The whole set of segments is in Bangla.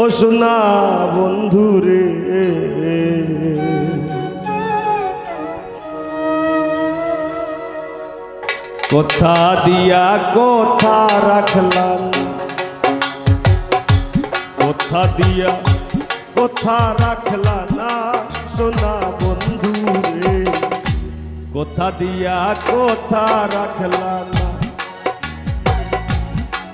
ও সোনা বন্ধু রে। কোথা দিয়া কোথা রাখলাম। কথা দিয়া কোথা রাখলা না সোনা বন্ধু রে। কোথা দিয়া কথা রাখলা না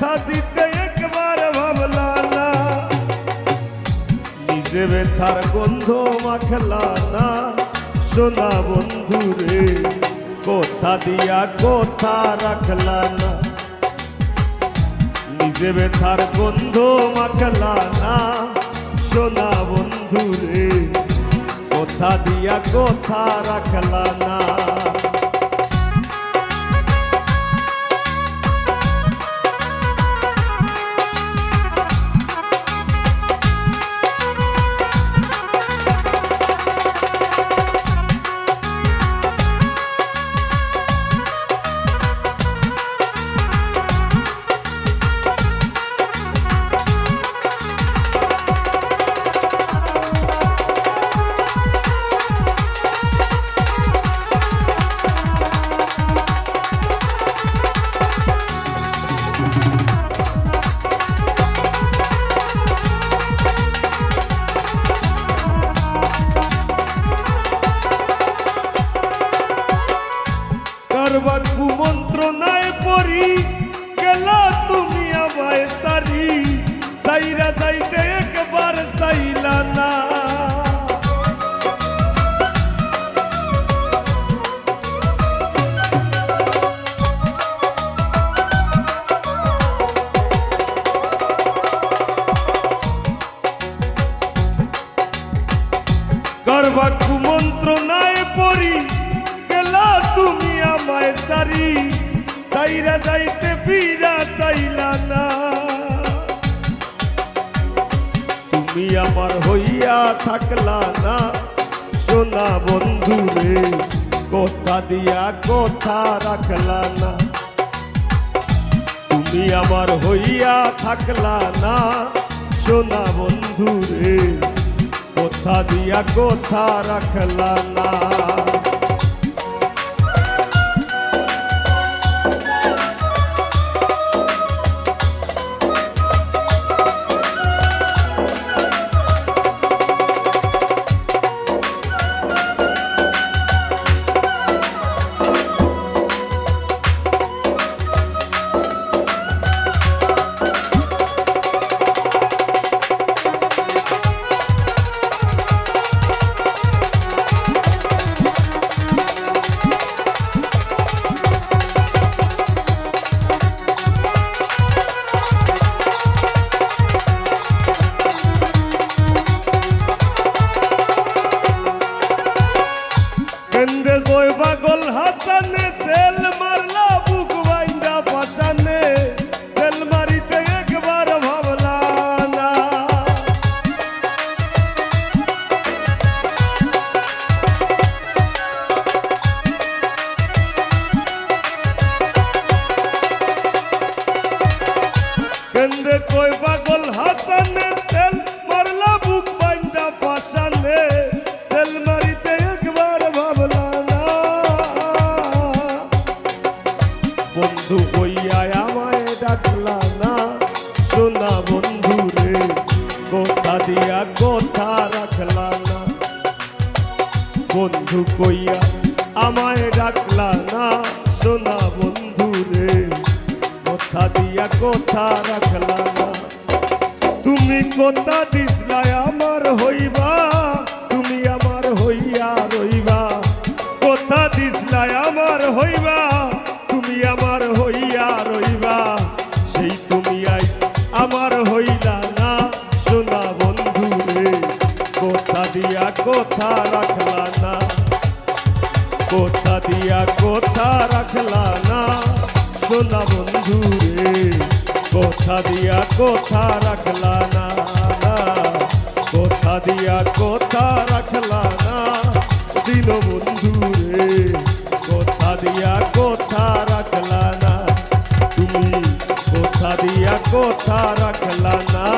ব্যথা দিতে ভাবলা নিজে ব্যথার গন্ধ মাখলা না সোনা বন্ধু রে কোথা দিয়া কোথা রাখলা না নিজে ব্যথার গন্ধ মাখলা না সোনা বন্ধু রে কোথা দিয়া কোথা রাখলা না কুমন্ত্রণায় পড়ি গেলা তুমি আমায় সারি সাইরা যাইতে একবার সাইলা না। কারবা কুমন্ত্রণায় পড়ি তুমি আমায় সারি, সাইরা যাইতে ফিরা চাইলা না। তুমি আমার হইয়া থাকলা না। সোনা বন্ধু রে কোথা দিয়া কোথা রাখলা না। তুমি আমার হইয়া থাকলা না। সোনা বন্ধু রে কোথা দিয়া কোথা রাখলা না। हसन से বন্ধু আমায় বন্ধু রে, কথা দিয়া কথা না। বন্ধু আমায় না। বন্ধু রে, কথা দিয়া কথা না। তুমি কথা দিসলা আমার হইবা দিয়া কথা রাখলা না কথা দিয়া কথা রাখলা না সোনা বন্ধু রে কথা দিয়া কথা রাখলা না না। কথা দিয়া কথা রাখলা না দিন বন্ধু রে কথা দিয়া কথা রাখলা না তুমি কথা দিয়া কথা রাখলা না